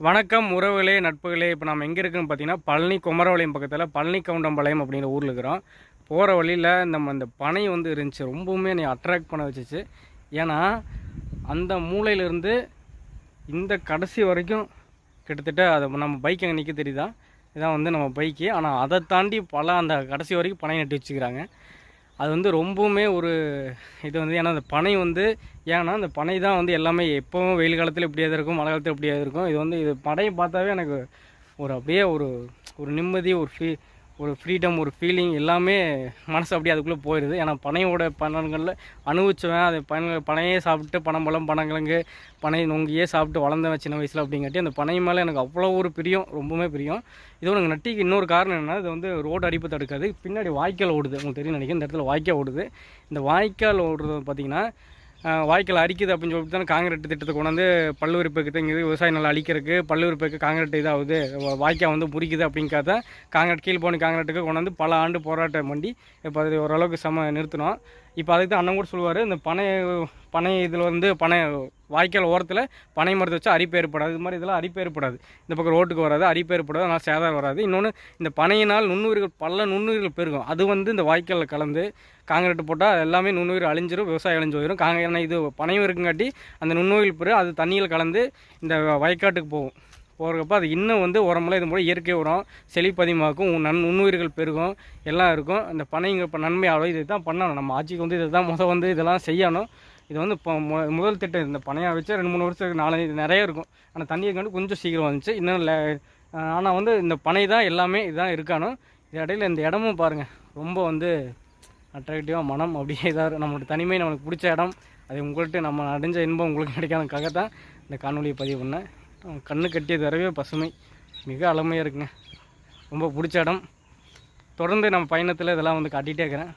வணக்கம் உறவுகளே நட்புகளே. இப்போ நம்ம எங்கே இருக்குன்னு பார்த்தீங்கன்னா பழனி குமரபாளையம் பக்கத்தில் பழனி கவுண்டம்பாளையம் அப்படிங்கிற ஊரில் இருக்கிறோம். போகிற வழியில் நம்ம அந்த பனை வந்து இருந்துச்சு. ரொம்பவுமே என்னை அட்ராக்ட் பண்ண வச்சிச்சு. ஏன்னா அந்த மூலையிலேருந்து இந்த கடைசி வரைக்கும் கிட்டத்தட்ட அதை நம்ம பைக் அங்கே நிற்க தெரியுதா? இதான் வந்து நம்ம பைக்கு ஆனால் அதை தாண்டி பல அந்த கடைசி வரைக்கும் பனை நட்டு வச்சுக்கிறாங்க. அது வந்து ரொம்பவுமே ஒரு இது வந்து ஏன்னா அந்த பனை வந்து ஏன்னா அந்த பனை தான் வந்து எல்லாமே எப்போவும் வெயில் காலத்தில் இப்படியாவது இருக்கும் மழை காலத்தில் இப்படியாவது இருக்கும். இது வந்து இது பனையை பார்த்தாவே எனக்கு ஒரு அப்படியே ஒரு ஒரு நிம்மதி ஒரு ஃபீ ஒரு ஃப்ரீடம் ஒரு ஃபீலிங் எல்லாமே மனசு அப்படியே அதுக்குள்ளே போயிடுது. ஏன்னா பனையோட பலன்களில் அனுபவிச்சுவேன் அது பன பனையே சாப்பிட்டு பனம்பழம் பனங்கிழங்கு பனை நொங்கியே சாப்பிட்டு வளர்ந்தவன் சின்ன வயசில் அப்படிங்காட்டி அந்த பனை மேலே எனக்கு அவ்வளோ ஒரு பிரியம் ரொம்பவுமே பிரியம். இது எனக்கு நட்டிக்கு இன்னொரு காரணம் என்னென்னா இது வந்து ரோடு அடிப்பு தடுக்காது. பின்னாடி வாய்க்கால் ஓடுது. உங்களுக்கு தெரியும் நினைக்கிறேன். இந்த இடத்துல வாய்க்கால் ஓடுது. இந்த வாய்க்கால் ஓடுறது பார்த்தீங்கன்னா வாய்க்கால் அடிக்குது அப்படின்னு சொல்லிட்டு தான் காங்கிரீட் திட்டத்தை கொண்டாந்து பல்லுவரி பெருக்கு விவசாய நிலம் அழிக்கிறதுக்கு பல்லுவரி பெருக்கு காங்கிரீட் இதாகுது. வாய்க்கால் வந்து முறிக்குது அப்படிங்கிறத காங்கிரீட் கீழ்போனி காங்கிரீட்டுக்கு கொண்டாந்து பல ஆண்டு போராட்டம் பண்ணி இப்போ அது ஓரளவுக்கு சம நிறுத்தினோம். இப்போ அதுக்கு தான் அண்ணன் கூட சொல்லுவார் இந்த பனை பனை இதில் வந்து பனை வாய்க்கால் ஓரத்தில் பனை மரத்தை வச்சு அரிப்பு ஏற்படாது. இது மாதிரி இதெல்லாம் அரிப்பு ஏற்படாது. இந்த பக்கம் ரோட்டுக்கு வராது அரிப்பு ஏற்படாது அதனால் சேதாரம் வராது. இன்னொன்று இந்த பனையினால் நுண்ணுயிர்கள் பல நுண்ணுயிர்கள் பெருகும். அது வந்து இந்த வாய்க்காலில் கலந்து காங்கிரீட் போட்டால் எல்லாமே நுண்ணுயிர் அழிஞ்சிரும் விவசாயம் அழிஞ்சு போயிடும் காங்க ஏன்னா இது பனையும் இருக்குங்காட்டி அந்த நுண்ணுயிர்கள் பெரு அது தண்ணியில் கலந்து இந்த வயக்காட்டுக்கு போகும். போகிறப்ப அது இன்னும் வந்து உரமெல்லாம் இது மூலம் இயற்கை உரம் செழிப்பதிகமாக்கும் நன் நுண்ணுயிர்கள் பெருகும் எல்லாம் இருக்கும். அந்த பனைங்க இப்போ நன்மை அளவு இதை தான் பண்ணணும். நம்ம ஆட்சிக்கு வந்து இதை தான் முதல் வந்து இதெல்லாம் செய்யணும். இது வந்து இப்போ முதல் திட்டம் இந்த பனையாக வச்சு ரெண்டு மூணு வருஷத்துக்கு நாலஞ்சு நிறைய இருக்கும். ஆனால் தண்ணியை கண்டு கொஞ்சம் சீக்கிரம் வந்துச்சு. இன்னும் ஆனால் வந்து இந்த பனை தான் எல்லாமே இதுதான் இருக்கணும். இது இடையில இந்த இடமும் பாருங்கள் ரொம்ப வந்து அட்ராக்டிவாக மனம் அப்படியே இதாக நம்மளோட தனிமை நம்மளுக்கு பிடிச்ச இடம். அது உங்கள்கிட்ட நம்ம அடைஞ்ச இன்பம் உங்களுக்கு கிடைக்காதக்காக தான் இந்த காணொலியை பதிவு பண்ணேன். கண்ணு கட்டிய தரவே பசுமை. மிக அழமையாக இருக்குங்க. ரொம்ப பிடிச்ச இடம். தொடர்ந்து நம்ம பயணத்தில் இதெல்லாம் வந்து காட்டிகிட்டே இருக்கிறேன்.